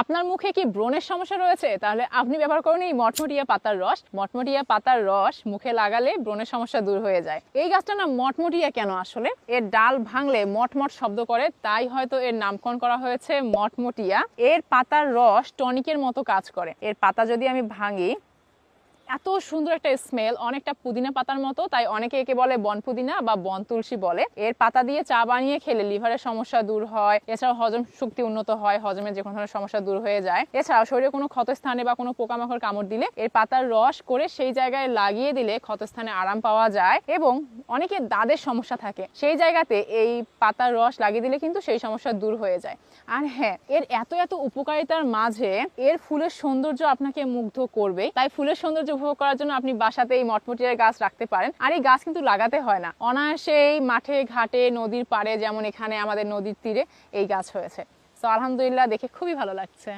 আপনার মুখে কি ব্রণের সমস্যা রয়েছে? তাহলে আপনি ব্যবহার করুন এই মটমটিয়া পাতার রস। মটমটিয়া পাতার রস মুখে লাগালে ব্রণের সমস্যা দূর হয়ে যায়। এই গাছটা না মটমটিয়া কেন আসলে? এর ডাল ভাঙলে মটমট শব্দ করে, তাই হয়তো এর নামকরণ করা হয়েছে মটমটিয়া। এর পাতার রস টনিকের মতো কাজ করে। এর পাতা যদি আমি ভাঙি এত সুন্দর একটা স্মেল অনেকটা পুদিনা পাতার মতো, তাই অনেকে একে বলে বন পুদিনা বা বন তুলসী বলে। এর পাতা দিয়ে চা বানিয়ে খেলে লিভারের সমস্যা দূর হয়, এছাড়াও হজম শক্তি উন্নত হয়, হজমের যে কোনো ধরনের সমস্যা দূর হয়ে যায়। এছাড়াও শরীরে কোনো ক্ষতস্থানে বা কোনো পোকামাকড় কামড় দিলে এর পাতার রস করে সেই জায়গায় লাগিয়ে দিলে ক্ষতস্থানে আরাম পাওয়া যায় এবং অনেকের দাঁতের সমস্যা থাকে। সেই জায়গাতে এই পাতার রস লাগিয়ে দিলে কিন্তু সেই সমস্যা দূর হয়ে যায়। আর হ্যাঁ এর এত এত উপকারিতার মাঝে এর ফুলের সৌন্দর্য আপনাকে মুগ্ধ করবে। তাই ফুলের সৌন্দর্য উপভোগ করার জন্য আপনি বাসাতে এই মটমটিয়ার গাছ রাখতে পারেন। আর এই গাছ কিন্তু লাগাতে হয় না। অনায়াসেই মাঠে, ঘাটে, নদীর পাড়ে, যেমন এখানে আমাদের নদীর তীরে এই গাছ হয়েছে। তো আলহামদুলিল্লাহ দেখে খুবই ভালো লাগছে।